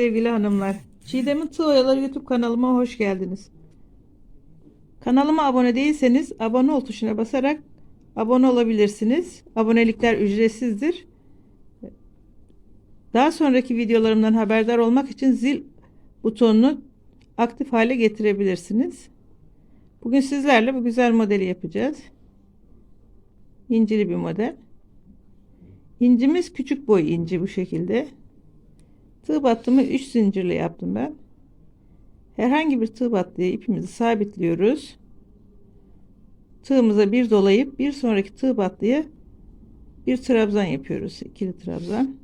sevgili hanımlar. Çiğdem'in Tığ Oyaları YouTube kanalıma hoş geldiniz. Kanalıma abone değilseniz abone ol tuşuna basarak abone olabilirsiniz. Abonelikler ücretsizdir. Daha sonraki videolarımdan haberdar olmak için zil butonunu aktif hale getirebilirsiniz. Bugün sizlerle bu güzel modeli yapacağız. İncili bir model. İncimiz küçük boy inci bu şekilde. Tığ battımı 3 zincirle yaptım ben. Herhangi bir tığ battıya ipimizi sabitliyoruz. Tığımıza bir dolayıp bir sonraki tığ battıya bir trabzan yapıyoruz. İkili trabzan.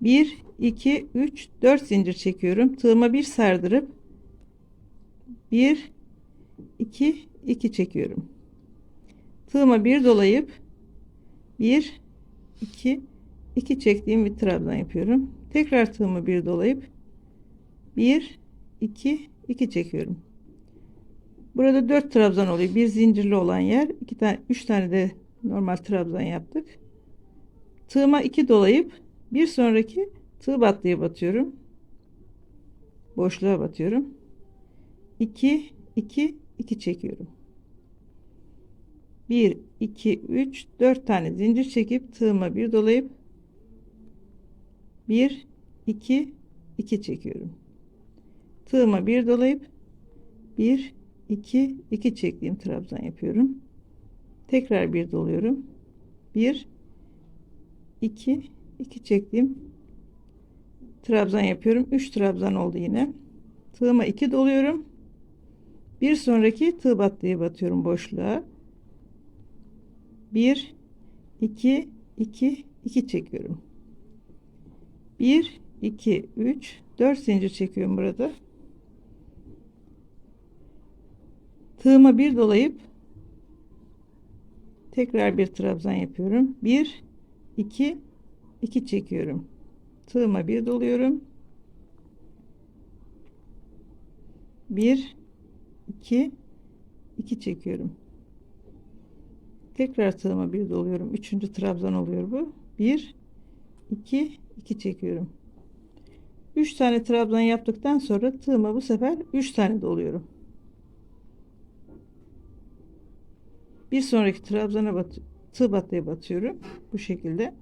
1 2 3 4 zincir çekiyorum. Tığıma bir sardırıp 1 2 2 çekiyorum. Tığıma bir dolayıp 1 2 2 çektiğim bir trabzan yapıyorum. Tekrar tığımı bir dolayıp 1 2 2 çekiyorum. Burada 4 trabzan oluyor. Bir zincirli olan yer, 2 tane 3 tane de normal trabzan yaptık. Tığıma 2 dolayıp bir sonraki tığ battıya batıyorum. Boşluğa batıyorum. 2 2 2 çekiyorum. 1 2 3 4 tane zincir çekip tığıma bir dolayıp 1 2 2 çekiyorum. Tığıma bir dolayıp 1 2 2 çektiğim trabzan yapıyorum. Tekrar bir doluyorum. 1 2 2 çektiğim trabzan yapıyorum. 3 trabzan oldu yine. Tığıma 2 doluyorum. Bir sonraki tığ battıya batıyorum boşluğa. 1 2 2 2 çekiyorum. 1 2 3 4 zincir çekiyorum burada. Tığıma bir dolayıp tekrar bir trabzan yapıyorum. 1 2 2 çekiyorum. Tığıma bir doluyorum. 1 2 2 çekiyorum. Tekrar tığıma bir doluyorum. Üçüncü trabzan oluyor bu. 1 2 2 çekiyorum. 3 tane trabzan yaptıktan sonra tığıma bu sefer 3 tane doluyorum. Bir sonraki trabzana bat tığ battıya batıyorum. Bu şekilde.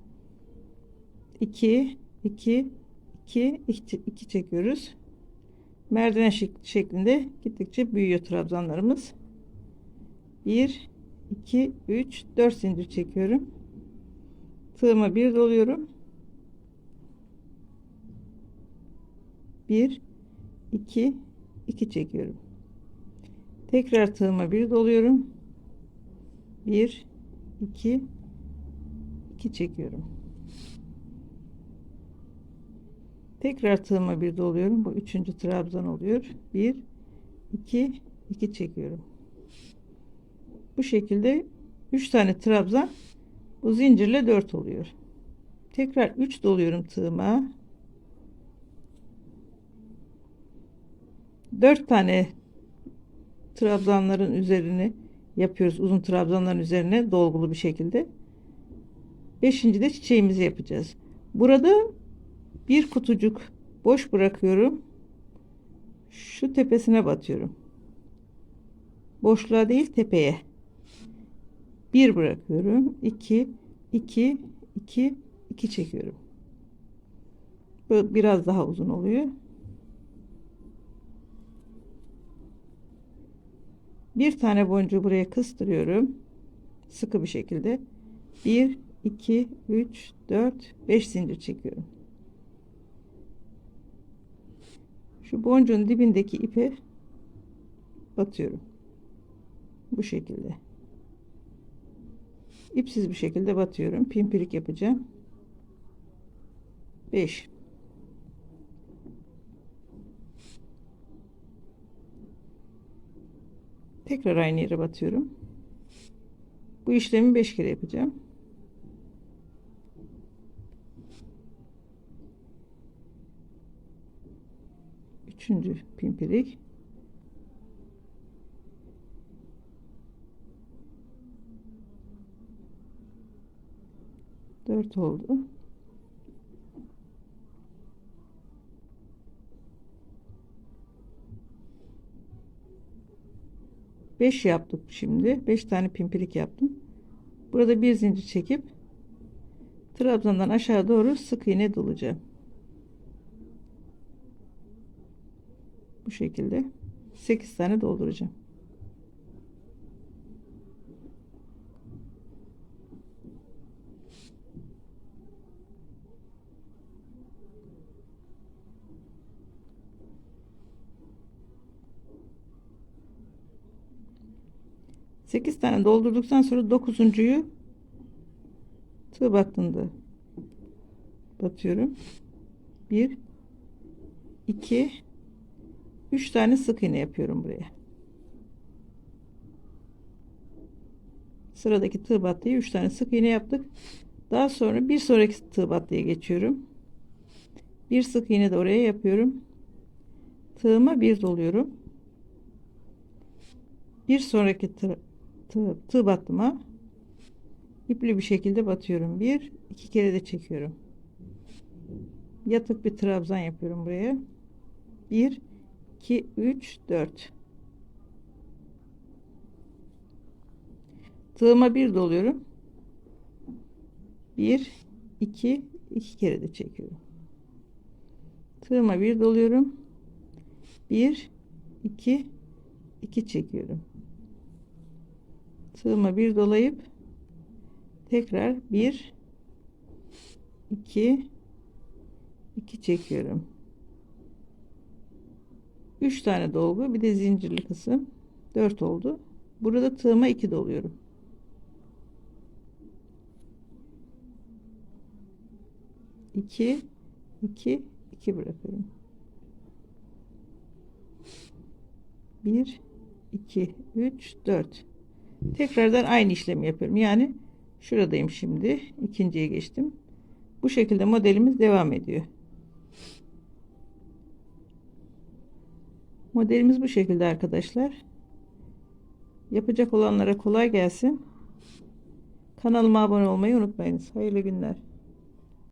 2 2 2 2, 2 çekiyoruz. Merdiven şeklinde gittikçe büyüyor trabzanlarımız. 1 2 3 4 zincir çekiyorum. Tığıma bir doluyorum. 1 2 2 çekiyorum. Tekrar tığıma bir doluyorum. 1 2 2 çekiyorum. Tekrar tığıma bir doluyorum. Bu üçüncü trabzan oluyor. 1 2 2 çekiyorum. Bu şekilde 3 tane trabzan bu zincirle 4 oluyor. Tekrar 3 doluyorum tığıma. 4 tane trabzanların üzerine yapıyoruz. Uzun trabzanların üzerine dolgulu bir şekilde. 5. de çiçeğimizi yapacağız. Burada bir kutucuk boş bırakıyorum. Şu tepesine batıyorum. Boşluğa değil tepeye. 1 bırakıyorum. 2 2 2 2 çekiyorum. Bu biraz daha uzun oluyor. Bir tane boncuğu buraya kıstırıyorum. Sıkı bir şekilde. 1 2 3 4 5 zincir çekiyorum. Şu boncuğun dibindeki ipe batıyorum. Bu şekilde. İpsiz bir şekilde batıyorum. Pimpirik yapacağım. 5 Tekrar aynı yere batıyorum. Bu işlemi 5 kere yapacağım. Üçüncü pimpirik. Dört oldu. 5 yaptık şimdi. 5 tane pimpirik yaptım. Burada bir zincir çekip trabzandan aşağı doğru sık iğne dolacağım. Bu şekilde 8 tane dolduracağım. Sekiz tane doldurduktan sonra dokuzuncuyu tığ battığında batıyorum. Bir, iki, üç tane sık iğne yapıyorum buraya. Sıradaki tığ battıya üç tane sık iğne yaptık. Daha sonra bir sonraki tığ battıya geçiyorum. Bir sık iğne de oraya yapıyorum. Tığıma bir doluyorum. Bir sonraki tığ, tığ, tığ battıma ipli bir şekilde batıyorum. Bir, iki kere de çekiyorum. Yatık bir trabzan yapıyorum buraya. 1 2 3 4 Tığıma bir doluyorum. 1 2 2 kere de çekiyorum. Tığıma bir doluyorum. 1 2 2 çekiyorum. Tığıma bir dolayıp tekrar 1 2 2 çekiyorum. 3 tane dolgu bir de zincirli kısım 4 oldu. Burada tığıma 2 doluyorum. İki, iki, iki bırakıyorum. Bir, iki, üç, dört. Tekrardan aynı işlemi yapıyorum. Yani şuradayım şimdi. ikinciye geçtim. Bu şekilde modelimiz devam ediyor. Modelimiz bu şekilde arkadaşlar. Yapacak olanlara kolay gelsin. Kanalıma abone olmayı unutmayınız. Hayırlı günler.